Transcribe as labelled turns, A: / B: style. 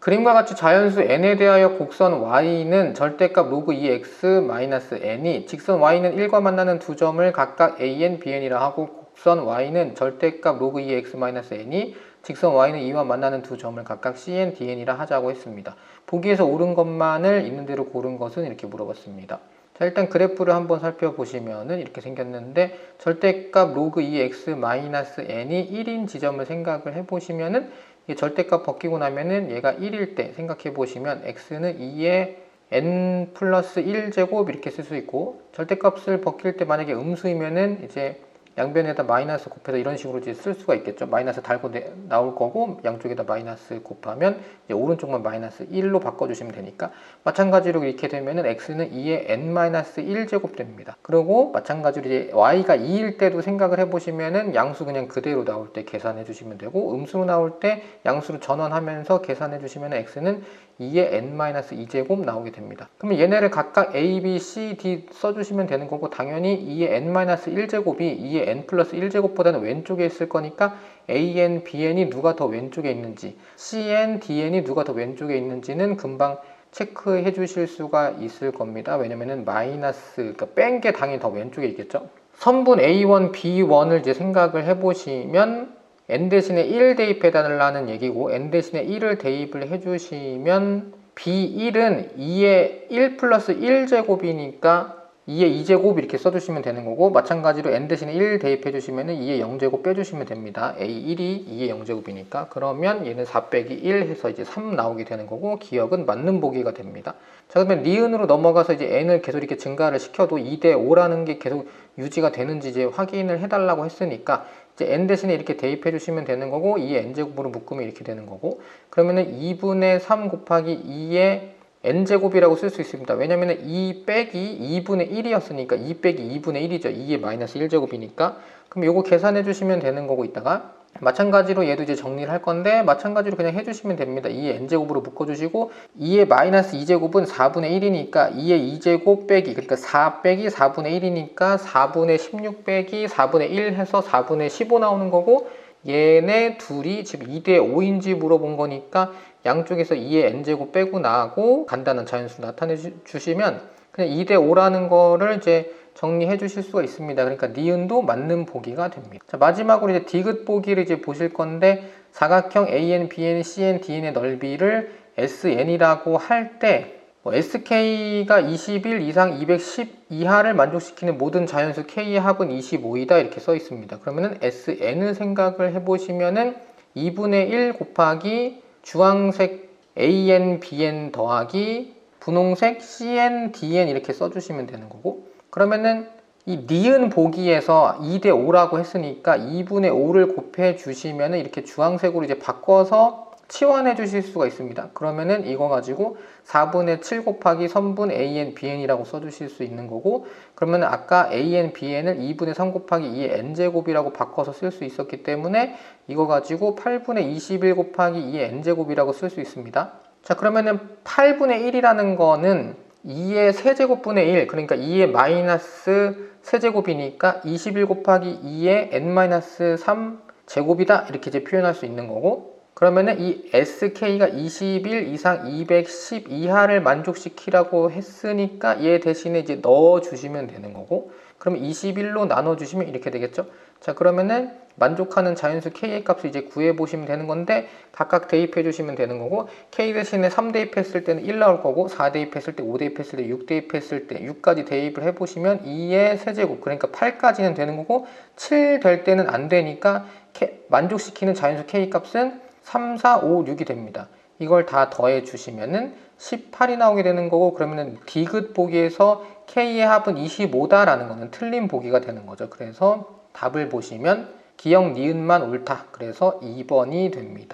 A: 그림과 같이 자연수 n에 대하여 곡선 y는 절대값 로그 2x 마이너스 n이 직선 y는 1과 만나는 두 점을 각각 an, bn이라 하고 곡선 y는 절대값 로그 2x 마이너스 n이 직선 y는 2와 만나는 두 점을 각각 cn, dn이라 하자고 했습니다. 보기에서 옳은 것만을 있는 대로 고른 것은 이렇게 물어봤습니다. 자, 일단 그래프를 한번 살펴보시면은 이렇게 생겼는데 절대값 로그 2x 마이너스 n이 1인 지점을 생각을 해보시면은 이 절대값 벗기고 나면은 얘가 1일 때 생각해 보시면 x는 2의 n 플러스 1제곱 이렇게 쓸 수 있고 절대값을 벗길 때 만약에 음수이면은 이제 양변에다 마이너스 곱해서 이런 식으로 이제 쓸 수가 있겠죠. 마이너스 달고 내- 나올 거고 양쪽에다 마이너스 곱하면 이제 오른쪽만 마이너스 1로 바꿔주시면 되니까 마찬가지로 이렇게 되면은 x는 2의 n 마이너스 1 제곱 됩니다. 그리고 마찬가지로 이제 y가 2일 때도 생각을 해보시면은 양수 그냥 그대로 나올 때 계산해 주시면 되고 음수로 나올 때 양수로 전환하면서 계산해 주시면 x는 2의 n-2제곱 나오게 됩니다. 그러면 얘네를 각각 a, b, c, d 써주시면 되는 거고 당연히 2의 n-1제곱이 2의 n 플러스 1제곱보다는 왼쪽에 있을 거니까 a, n, b, n이 누가 더 왼쪽에 있는지 c, n, d, n이 누가 더 왼쪽에 있는지는 금방 체크해 주실 수가 있을 겁니다. 왜냐면은 마이너스, 그러니까 뺀 게 당연히 더 왼쪽에 있겠죠. 선분 A1, B1을 이제 생각을 해보시면 n 대신에 1 대입해 달라는 얘기고 n 대신에 1을 대입을 해주시면 b1은 2의 1 플러스 1제곱이니까 2의 2제곱 이렇게 써주시면 되는 거고 마찬가지로 n 대신에 1 대입해 주시면 2의 0제곱 빼주시면 됩니다. a1이 2의 0제곱이니까 그러면 얘는 4 빼기 1 해서 이제 3 나오게 되는 거고 기억은 맞는 보기가 됩니다. 자 그러면 니은으로 넘어가서 이제 n을 계속 이렇게 증가를 시켜도 2대 5라는 게 계속 유지가 되는지 이제 확인을 해달라고 했으니까 이제 n 대신에 이렇게 대입해 주시면 되는 거고 2의 n제곱으로 묶으면 이렇게 되는 거고 그러면은 2분의 3 곱하기 2의 n제곱이라고 쓸 수 있습니다. 왜냐면은 2 빼기 2분의 1이었으니까 2 빼기 2분의 1이죠. 2의 마이너스 1제곱이니까 그럼 요거 계산해 주시면 되는 거고 있다가 마찬가지로 얘도 이제 정리를 할 건데 마찬가지로 그냥 해주시면 됩니다. 2의 n제곱으로 묶어주시고 2의 마이너스 2제곱은 4분의 1이니까 2의 2제곱 빼기 그러니까 4 빼기 4분의 1이니까 4분의 16 빼기 4분의 1 해서 4분의 15 나오는 거고 얘네 둘이 지금 2대 5인지 물어본 거니까 양쪽에서 2의 n제곱 빼고 나고 간단한 자연수 나타내 주- 주시면 그냥 2대 5라는 거를 이제 정리해 주실 수가 있습니다. 그러니까 니은도 맞는 보기가 됩니다. 자, 마지막으로 이제 디귿 보기를 이제 보실 건데 사각형 AN, BN, CN, DN의 넓이를 SN이라고 할때 뭐 SK가 21 이상 210 이하를 만족시키는 모든 자연수 K의 합은 25이다 이렇게 써 있습니다. 그러면은 SN을 생각을 해보시면은 2분의 1 곱하기 주황색 AN, BN 더하기 분홍색 CN, DN 이렇게 써주시면 되는 거고. 그러면은 이 니은 보기에서 2대 5라고 했으니까 2분의 5를 곱해 주시면은 이렇게 주황색으로 이제 바꿔서 치환해 주실 수가 있습니다. 그러면은 이거 가지고 4분의 7 곱하기 선분 AN, BN이라고 써주실 수 있는 거고 그러면 아까 AN, BN을 2분의 3 곱하기 2의 n제곱이라고 바꿔서 쓸 수 있었기 때문에 이거 가지고 8분의 21 곱하기 2의 n제곱이라고 쓸 수 있습니다. 자 그러면은 8분의 1이라는 거는 2의 세제곱분의 1 그러니까 2의 마이너스 세제곱이니까 21 곱하기 2의 n-3 제곱이다 이렇게 이제 표현할 수 있는 거고 그러면은 이 SK가 21 이상 210 이하를 만족시키라고 했으니까 얘 대신에 이제 넣어 주시면 되는 거고 그러면 21로 나눠 주시면 이렇게 되겠죠? 자 그러면은 만족하는 자연수 K의 값을 이제 구해 보시면 되는 건데 각각 대입해 주시면 되는 거고 K 대신에 3 대입했을 때는 1 나올 거고 4 대입했을 때5 대입했을 때6 대입했을 때 6까지 대입을 해 보시면 2의 세제곱 그러니까 8까지는 되는 거고 7 될 때는 안 되니까 만족시키는 자연수 K 값은 3, 4, 5, 6이 됩니다. 이걸 다 더해 주시면은 18이 나오게 되는 거고 그러면은 디귿 보기에서 K의 합은 25다라는 거는 틀린 보기가 되는 거죠. 그래서 답을 보시면 기억 니은만 옳다. 그래서 2번이 됩니다.